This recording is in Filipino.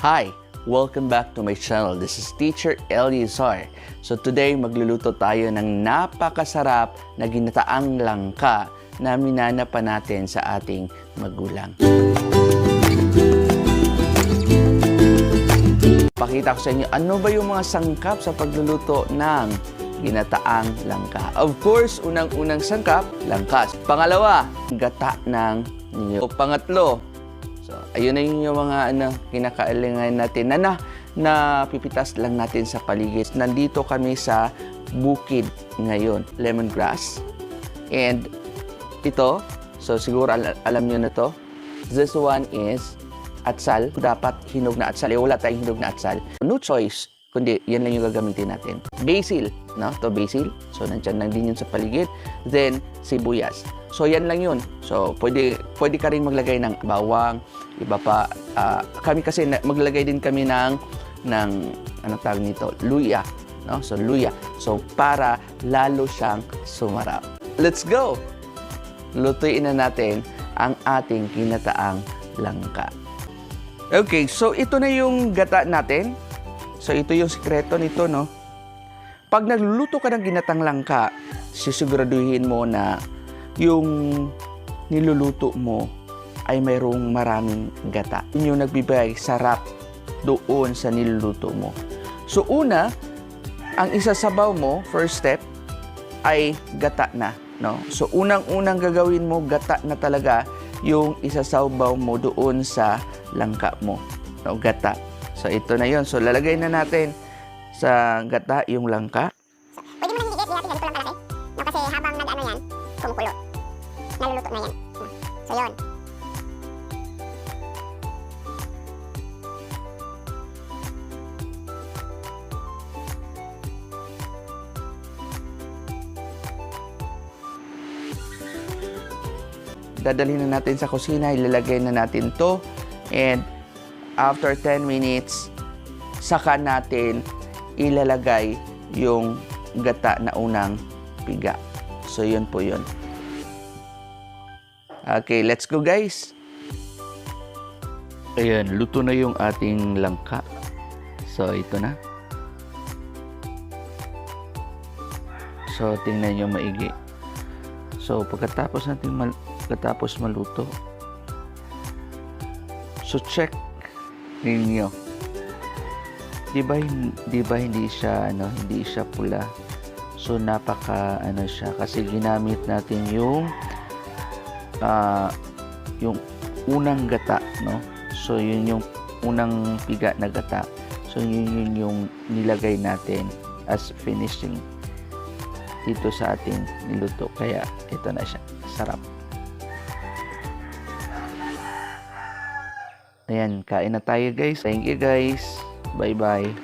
Hi! Welcome back to my channel. This is Teacher Eliazar. So today, magluluto tayo ng napakasarap na ginataang langka na minana pa natin sa ating magulang. Pakita ko sa inyo ano ba yung mga sangkap sa pagluluto ng ginataang langka. Of course, unang-unang sangkap, langkas. Pangalawa, gata ng ninyo. Pangatlo, So, ayun na yun yung mga ano, kinakailangan natin na, na na pipitas lang natin sa paligid. Nandito kami sa bukid ngayon, lemongrass. And ito, so siguro al- alam nyo na to, this one is atsal. Dapat hinog na atsal. Eh, wala tayong hinog na atsal. No choice, kundi yan lang yung gagamitin natin. Basil, no? To basil. So, nandyan lang din yun sa paligid. Then, sibuyas. So, yan lang yun. So, pwede, pwede ka rin maglagay ng bawang, iba pa. ah, kami kasi, maglagay din kami ng, ng ano tawag nito, luya. No? So, luya. So, para lalo siyang sumarap. Let's go! Lutuin na natin ang ating kinataang langka. Okay, so ito na yung gata natin. So, ito yung sikreto nito, no? Pag nagluluto ka ng ginatang langka, sisiguraduhin mo na yung niluluto mo ay mayroong maraming gata. Yun yung nagbibigay sarap doon sa niluluto mo. So una, ang isasabaw mo, first step, ay gata na. No? So unang-unang gagawin mo, gata na talaga yung isasabaw mo doon sa langka mo. No? Gata. So ito na yon So lalagay na natin sa gata yung langka. Pwede mo nang higit, hindi natin ganito lang kalaki. No, kasi habang nag-ano yan, kumukulo. Naluluto na yan. So, yun. dadalhin na natin sa kusina, ilalagay na natin to and after 10 minutes saka natin ilalagay yung gata na unang piga. So yun po yun. Okay, let's go guys. Ayan, luto na yung ating langka. So ito na. So tingnan nyo maigi. So pagkatapos natin mal pagkatapos maluto. So check ninyo. 'Di ba hin- 'di ba hindi siya ano, hindi siya pula. So napaka ano siya kasi ginamit natin yung ah yung unang gata, no? So yun yung unang piga na gata. So yun, yun yung nilagay natin as finishing dito sa ating niluto. Kaya ito na siya. Sarap. Ayan, kain na tayo guys. Thank you guys. Bye bye.